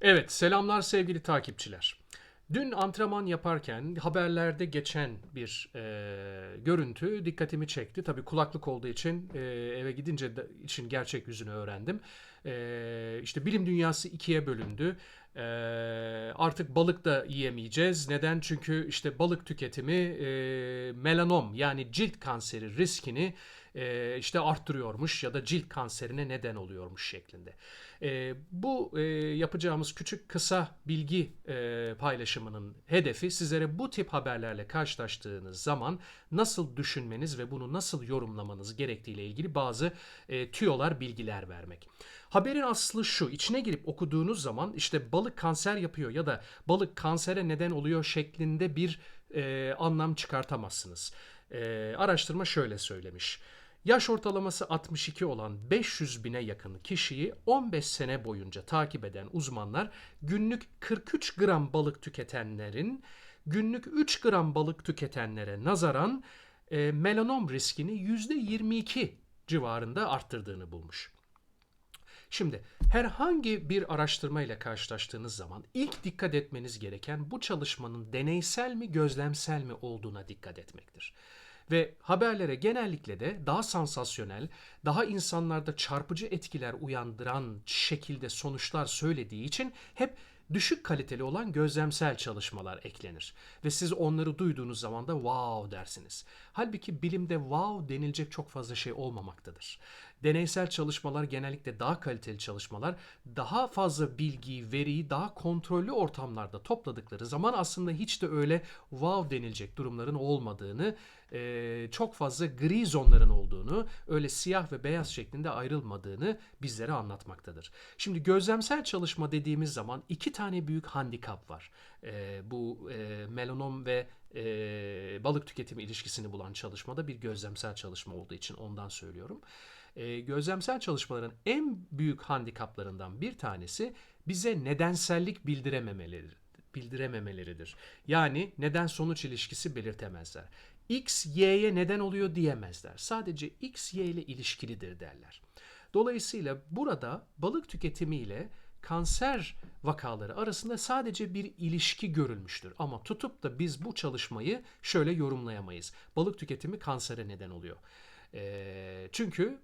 Evet, selamlar sevgili takipçiler. Dün antrenman yaparken haberlerde geçen bir e, görüntü dikkatimi çekti. Tabii kulaklık olduğu için e, eve gidince de, için gerçek yüzünü öğrendim. E, işte bilim dünyası ikiye bölündü. E, artık balık da yiyemeyeceğiz. Neden? Çünkü işte balık tüketimi e, melanom yani cilt kanseri riskini e, işte arttırıyormuş ya da cilt kanserine neden oluyormuş şeklinde. E, bu e, yapacağımız küçük kısa bilgi e, paylaşımının hedefi sizlere bu tip haberlerle karşılaştığınız zaman nasıl düşünmeniz ve bunu nasıl yorumlamanız gerektiğiyle ilgili bazı e, tüyolar, bilgiler vermek. Haberin aslı şu, içine girip okuduğunuz zaman işte balık kanser yapıyor ya da balık kansere neden oluyor şeklinde bir e, anlam çıkartamazsınız. E, araştırma şöyle söylemiş. Yaş ortalaması 62 olan 500 bine yakın kişiyi 15 sene boyunca takip eden uzmanlar günlük 43 gram balık tüketenlerin günlük 3 gram balık tüketenlere nazaran e, melanom riskini %22 civarında arttırdığını bulmuş. Şimdi herhangi bir araştırma ile karşılaştığınız zaman ilk dikkat etmeniz gereken bu çalışmanın deneysel mi gözlemsel mi olduğuna dikkat etmektir. Ve haberlere genellikle de daha sansasyonel, daha insanlarda çarpıcı etkiler uyandıran şekilde sonuçlar söylediği için hep düşük kaliteli olan gözlemsel çalışmalar eklenir. Ve siz onları duyduğunuz zaman da wow dersiniz. Halbuki bilimde wow denilecek çok fazla şey olmamaktadır. Deneysel çalışmalar genellikle daha kaliteli çalışmalar, daha fazla bilgiyi, veriyi daha kontrollü ortamlarda topladıkları zaman aslında hiç de öyle wow denilecek durumların olmadığını, çok fazla gri zonların olduğunu, öyle siyah ve beyaz şeklinde ayrılmadığını bizlere anlatmaktadır. Şimdi gözlemsel çalışma dediğimiz zaman iki tane büyük handikap var. Bu melanom ve balık tüketimi ilişkisini bulan çalışmada bir gözlemsel çalışma olduğu için ondan söylüyorum e, gözlemsel çalışmaların en büyük handikaplarından bir tanesi bize nedensellik bildirememeleri, bildirememeleridir. Yani neden sonuç ilişkisi belirtemezler. X, Y'ye neden oluyor diyemezler. Sadece X, Y ile ilişkilidir derler. Dolayısıyla burada balık tüketimi ile kanser vakaları arasında sadece bir ilişki görülmüştür. Ama tutup da biz bu çalışmayı şöyle yorumlayamayız. Balık tüketimi kansere neden oluyor. E, çünkü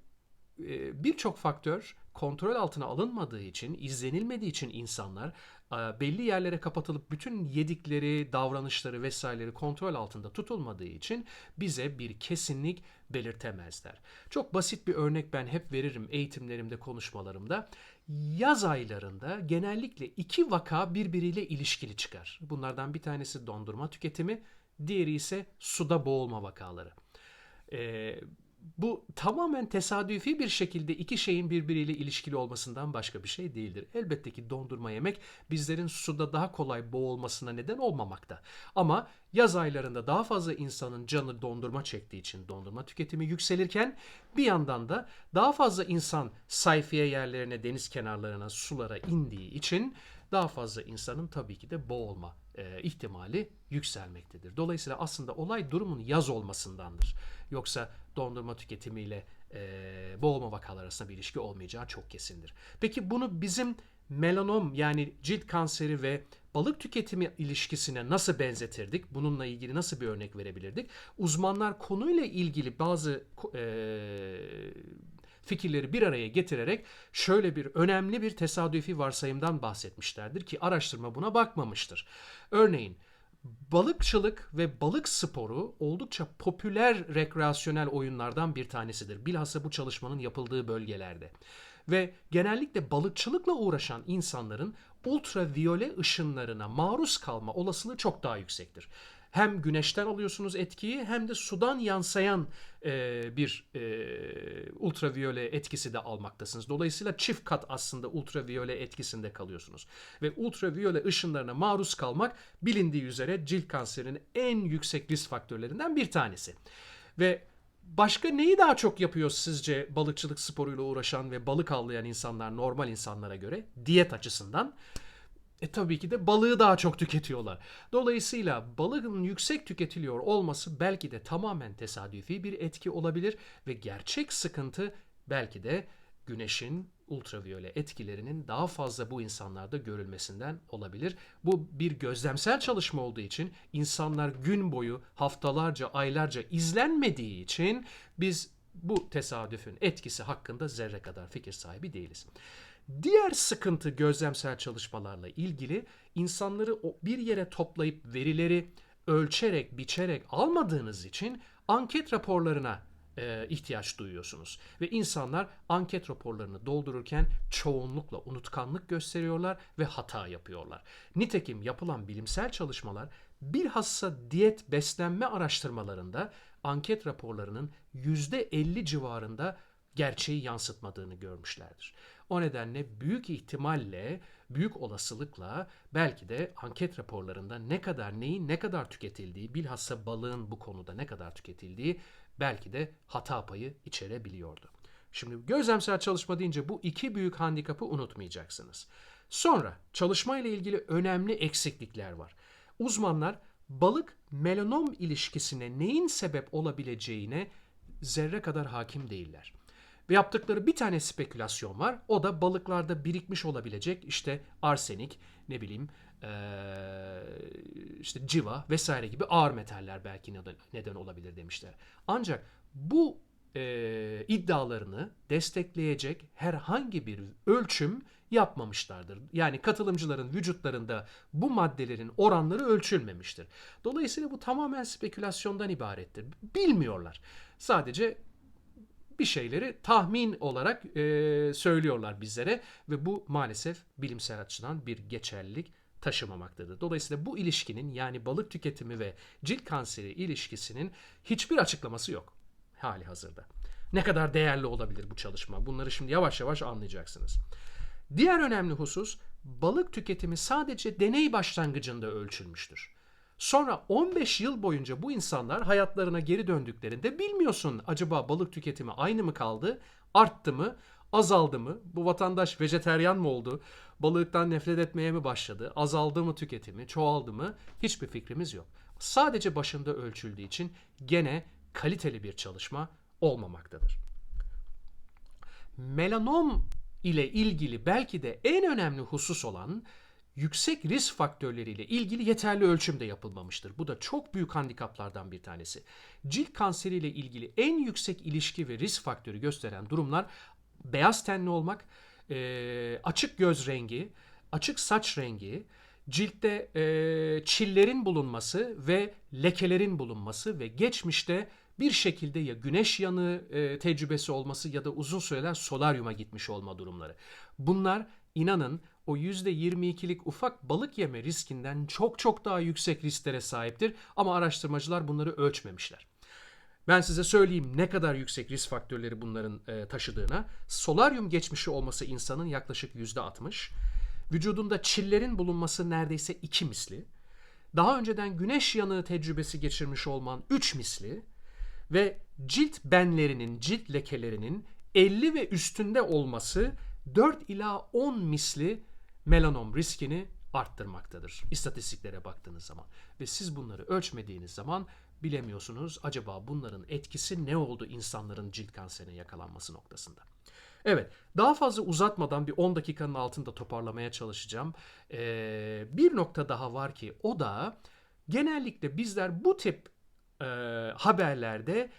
ee, birçok faktör kontrol altına alınmadığı için, izlenilmediği için insanlar e, belli yerlere kapatılıp bütün yedikleri, davranışları vesaireleri kontrol altında tutulmadığı için bize bir kesinlik belirtemezler. Çok basit bir örnek ben hep veririm eğitimlerimde, konuşmalarımda. Yaz aylarında genellikle iki vaka birbiriyle ilişkili çıkar. Bunlardan bir tanesi dondurma tüketimi, diğeri ise suda boğulma vakaları. Ee, bu tamamen tesadüfi bir şekilde iki şeyin birbiriyle ilişkili olmasından başka bir şey değildir. Elbette ki dondurma yemek bizlerin suda daha kolay boğulmasına neden olmamakta. Ama yaz aylarında daha fazla insanın canı dondurma çektiği için dondurma tüketimi yükselirken bir yandan da daha fazla insan sayfiye yerlerine, deniz kenarlarına, sulara indiği için daha fazla insanın tabii ki de boğulma e, ihtimali yükselmektedir. Dolayısıyla aslında olay durumun yaz olmasındandır. Yoksa dondurma tüketimiyle e, boğulma vakaları arasında bir ilişki olmayacağı çok kesindir. Peki bunu bizim melanom yani cilt kanseri ve balık tüketimi ilişkisine nasıl benzetirdik? Bununla ilgili nasıl bir örnek verebilirdik? Uzmanlar konuyla ilgili bazı e, fikirleri bir araya getirerek şöyle bir önemli bir tesadüfi varsayımdan bahsetmişlerdir ki araştırma buna bakmamıştır. Örneğin balıkçılık ve balık sporu oldukça popüler rekreasyonel oyunlardan bir tanesidir. Bilhassa bu çalışmanın yapıldığı bölgelerde. Ve genellikle balıkçılıkla uğraşan insanların ultraviyole ışınlarına maruz kalma olasılığı çok daha yüksektir hem güneşten alıyorsunuz etkiyi hem de sudan yansıyan e, bir e, ultraviyole etkisi de almaktasınız. Dolayısıyla çift kat aslında ultraviyole etkisinde kalıyorsunuz. Ve ultraviyole ışınlarına maruz kalmak bilindiği üzere cilt kanserinin en yüksek risk faktörlerinden bir tanesi. Ve Başka neyi daha çok yapıyor sizce balıkçılık sporuyla uğraşan ve balık avlayan insanlar normal insanlara göre diyet açısından? E tabii ki de balığı daha çok tüketiyorlar. Dolayısıyla balığın yüksek tüketiliyor olması belki de tamamen tesadüfi bir etki olabilir ve gerçek sıkıntı belki de güneşin ultraviyole etkilerinin daha fazla bu insanlarda görülmesinden olabilir. Bu bir gözlemsel çalışma olduğu için insanlar gün boyu haftalarca, aylarca izlenmediği için biz bu tesadüfün etkisi hakkında zerre kadar fikir sahibi değiliz. Diğer sıkıntı gözlemsel çalışmalarla ilgili insanları bir yere toplayıp verileri ölçerek, biçerek almadığınız için anket raporlarına e, ihtiyaç duyuyorsunuz. Ve insanlar anket raporlarını doldururken çoğunlukla unutkanlık gösteriyorlar ve hata yapıyorlar. Nitekim yapılan bilimsel çalışmalar bilhassa diyet beslenme araştırmalarında anket raporlarının %50 civarında gerçeği yansıtmadığını görmüşlerdir. O nedenle büyük ihtimalle, büyük olasılıkla belki de anket raporlarında ne kadar neyin ne kadar tüketildiği, bilhassa balığın bu konuda ne kadar tüketildiği belki de hata payı içerebiliyordu. Şimdi gözlemsel çalışma deyince bu iki büyük handikapı unutmayacaksınız. Sonra çalışma ile ilgili önemli eksiklikler var. Uzmanlar balık melanom ilişkisine neyin sebep olabileceğine zerre kadar hakim değiller. Ve yaptıkları bir tane spekülasyon var. O da balıklarda birikmiş olabilecek işte arsenik, ne bileyim işte civa vesaire gibi ağır metaller belki neden, olabilir demişler. Ancak bu iddialarını destekleyecek herhangi bir ölçüm yapmamışlardır. Yani katılımcıların vücutlarında bu maddelerin oranları ölçülmemiştir. Dolayısıyla bu tamamen spekülasyondan ibarettir. Bilmiyorlar. Sadece bir şeyleri tahmin olarak e, söylüyorlar bizlere ve bu maalesef bilimsel açıdan bir geçerlilik taşımamaktadır. Dolayısıyla bu ilişkinin yani balık tüketimi ve cilt kanseri ilişkisinin hiçbir açıklaması yok hali hazırda. Ne kadar değerli olabilir bu çalışma? Bunları şimdi yavaş yavaş anlayacaksınız. Diğer önemli husus balık tüketimi sadece deney başlangıcında ölçülmüştür. Sonra 15 yıl boyunca bu insanlar hayatlarına geri döndüklerinde bilmiyorsun acaba balık tüketimi aynı mı kaldı, arttı mı, azaldı mı? Bu vatandaş vejeteryan mı oldu? Balıktan nefret etmeye mi başladı? Azaldı mı tüketimi? Çoğaldı mı? Hiçbir fikrimiz yok. Sadece başında ölçüldüğü için gene kaliteli bir çalışma olmamaktadır. Melanom ile ilgili belki de en önemli husus olan yüksek risk faktörleriyle ilgili yeterli ölçüm de yapılmamıştır. Bu da çok büyük handikaplardan bir tanesi. Cilt kanseriyle ilgili en yüksek ilişki ve risk faktörü gösteren durumlar beyaz tenli olmak, açık göz rengi, açık saç rengi, ciltte çillerin bulunması ve lekelerin bulunması ve geçmişte bir şekilde ya güneş yanığı e, tecrübesi olması ya da uzun süreler solaryuma gitmiş olma durumları. Bunlar inanın o %22'lik ufak balık yeme riskinden çok çok daha yüksek risklere sahiptir ama araştırmacılar bunları ölçmemişler. Ben size söyleyeyim ne kadar yüksek risk faktörleri bunların e, taşıdığına. Solaryum geçmişi olması insanın yaklaşık %60. Vücudunda çillerin bulunması neredeyse 2 misli. Daha önceden güneş yanığı tecrübesi geçirmiş olman 3 misli. Ve cilt benlerinin, cilt lekelerinin 50 ve üstünde olması 4 ila 10 misli melanom riskini arttırmaktadır. İstatistiklere baktığınız zaman. Ve siz bunları ölçmediğiniz zaman bilemiyorsunuz acaba bunların etkisi ne oldu insanların cilt kanserine yakalanması noktasında. Evet, daha fazla uzatmadan bir 10 dakikanın altında toparlamaya çalışacağım. Ee, bir nokta daha var ki o da genellikle bizler bu tip e, haberlerde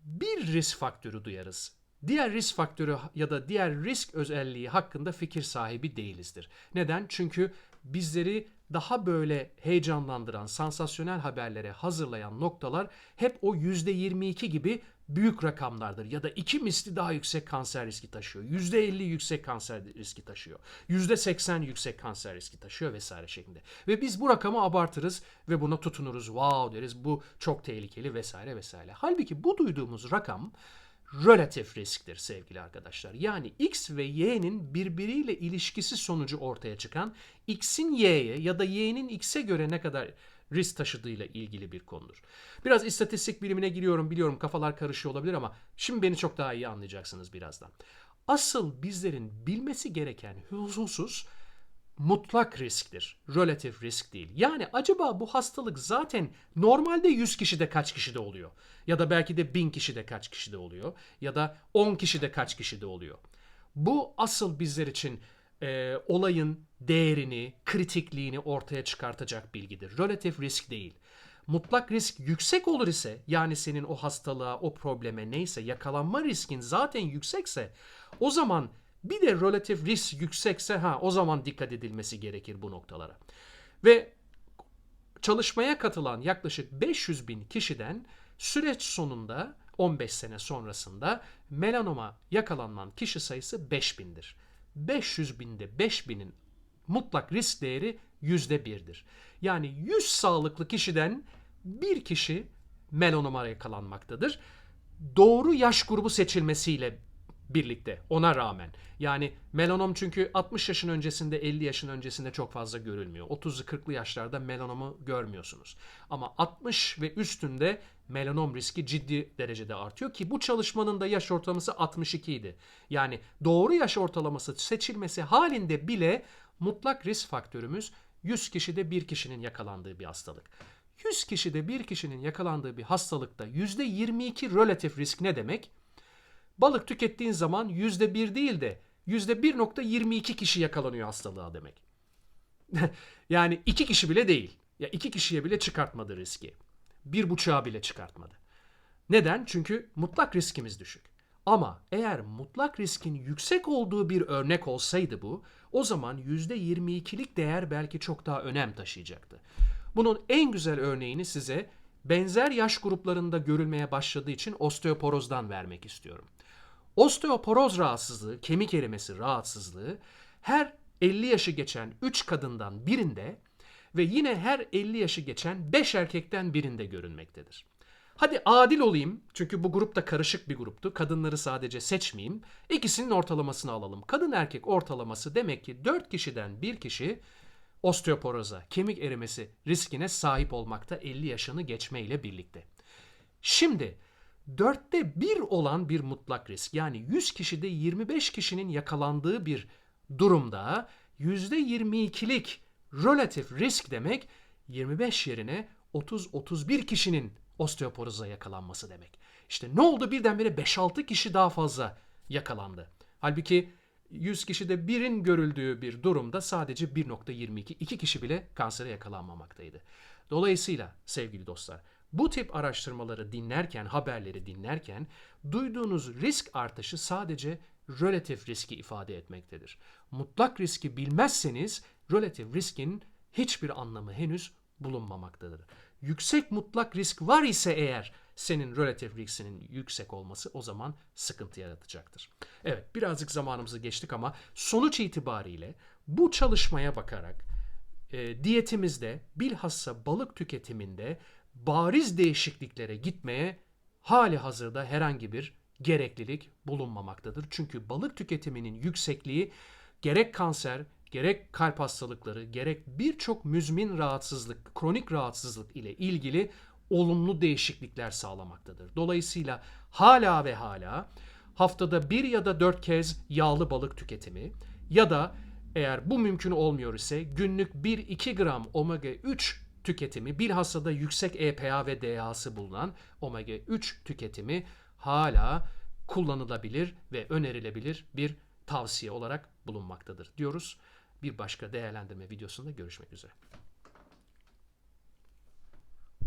bir risk faktörü duyarız. Diğer risk faktörü ya da diğer risk özelliği hakkında fikir sahibi değilizdir. Neden? Çünkü bizleri daha böyle heyecanlandıran, sansasyonel haberlere hazırlayan noktalar hep o %22 gibi büyük rakamlardır. Ya da iki misli daha yüksek kanser riski taşıyor. %50 yüksek kanser riski taşıyor. %80 yüksek kanser riski taşıyor vesaire şeklinde. Ve biz bu rakamı abartırız ve buna tutunuruz. Wow deriz bu çok tehlikeli vesaire vesaire. Halbuki bu duyduğumuz rakam relatif risktir sevgili arkadaşlar. Yani X ve Y'nin birbiriyle ilişkisi sonucu ortaya çıkan X'in Y'ye ya da Y'nin X'e göre ne kadar risk taşıdığıyla ilgili bir konudur. Biraz istatistik bilimine giriyorum biliyorum kafalar karışıyor olabilir ama şimdi beni çok daha iyi anlayacaksınız birazdan. Asıl bizlerin bilmesi gereken husus mutlak risktir. Relatif risk değil. Yani acaba bu hastalık zaten normalde 100 kişide kaç kişide oluyor? Ya da belki de 1000 kişide kaç kişide oluyor? Ya da 10 kişide kaç kişide oluyor? Bu asıl bizler için e, olayın değerini, kritikliğini ortaya çıkartacak bilgidir. Relatif risk değil. Mutlak risk yüksek olur ise yani senin o hastalığa, o probleme neyse yakalanma riskin zaten yüksekse o zaman bir de relatif risk yüksekse ha o zaman dikkat edilmesi gerekir bu noktalara. Ve çalışmaya katılan yaklaşık 500 bin kişiden süreç sonunda 15 sene sonrasında melanoma yakalanılan kişi sayısı 5000'dir. 500 binde 5000'in mutlak risk değeri %1'dir. Yani 100 sağlıklı kişiden bir kişi melanoma yakalanmaktadır. Doğru yaş grubu seçilmesiyle birlikte ona rağmen. Yani melanom çünkü 60 yaşın öncesinde 50 yaşın öncesinde çok fazla görülmüyor. 30'lu 40'lı yaşlarda melanomu görmüyorsunuz. Ama 60 ve üstünde melanom riski ciddi derecede artıyor ki bu çalışmanın da yaş ortalaması 62 idi. Yani doğru yaş ortalaması seçilmesi halinde bile mutlak risk faktörümüz 100 kişide bir kişinin yakalandığı bir hastalık. 100 kişide bir kişinin yakalandığı bir hastalıkta %22 relatif risk ne demek? Balık tükettiğin zaman %1 değil de %1.22 kişi yakalanıyor hastalığa demek. yani iki kişi bile değil. Ya iki kişiye bile çıkartmadı riski. Bir buçuğa bile çıkartmadı. Neden? Çünkü mutlak riskimiz düşük. Ama eğer mutlak riskin yüksek olduğu bir örnek olsaydı bu, o zaman %22'lik değer belki çok daha önem taşıyacaktı. Bunun en güzel örneğini size benzer yaş gruplarında görülmeye başladığı için osteoporozdan vermek istiyorum. Osteoporoz rahatsızlığı, kemik erimesi rahatsızlığı her 50 yaşı geçen 3 kadından birinde ve yine her 50 yaşı geçen 5 erkekten birinde görünmektedir. Hadi adil olayım çünkü bu grup da karışık bir gruptu. Kadınları sadece seçmeyeyim. İkisinin ortalamasını alalım. Kadın erkek ortalaması demek ki 4 kişiden 1 kişi osteoporoza, kemik erimesi riskine sahip olmakta 50 yaşını geçmeyle birlikte. Şimdi dörtte bir olan bir mutlak risk yani 100 kişide 25 kişinin yakalandığı bir durumda %22'lik relatif risk demek 25 yerine 30-31 kişinin osteoporoza yakalanması demek. İşte ne oldu birdenbire 5-6 kişi daha fazla yakalandı. Halbuki 100 kişide birin görüldüğü bir durumda sadece 1.22 2 kişi bile kansere yakalanmamaktaydı. Dolayısıyla sevgili dostlar bu tip araştırmaları dinlerken, haberleri dinlerken duyduğunuz risk artışı sadece relatif riski ifade etmektedir. Mutlak riski bilmezseniz relatif riskin hiçbir anlamı henüz bulunmamaktadır. Yüksek mutlak risk var ise eğer senin relatif riskinin yüksek olması o zaman sıkıntı yaratacaktır. Evet birazcık zamanımızı geçtik ama sonuç itibariyle bu çalışmaya bakarak e, diyetimizde bilhassa balık tüketiminde bariz değişikliklere gitmeye hali hazırda herhangi bir gereklilik bulunmamaktadır. Çünkü balık tüketiminin yüksekliği gerek kanser, gerek kalp hastalıkları, gerek birçok müzmin rahatsızlık, kronik rahatsızlık ile ilgili olumlu değişiklikler sağlamaktadır. Dolayısıyla hala ve hala haftada bir ya da dört kez yağlı balık tüketimi ya da eğer bu mümkün olmuyor ise günlük 1-2 gram omega 3 tüketimi bilhassa da yüksek EPA ve DHA'sı bulunan omega 3 tüketimi hala kullanılabilir ve önerilebilir bir tavsiye olarak bulunmaktadır diyoruz. Bir başka değerlendirme videosunda görüşmek üzere.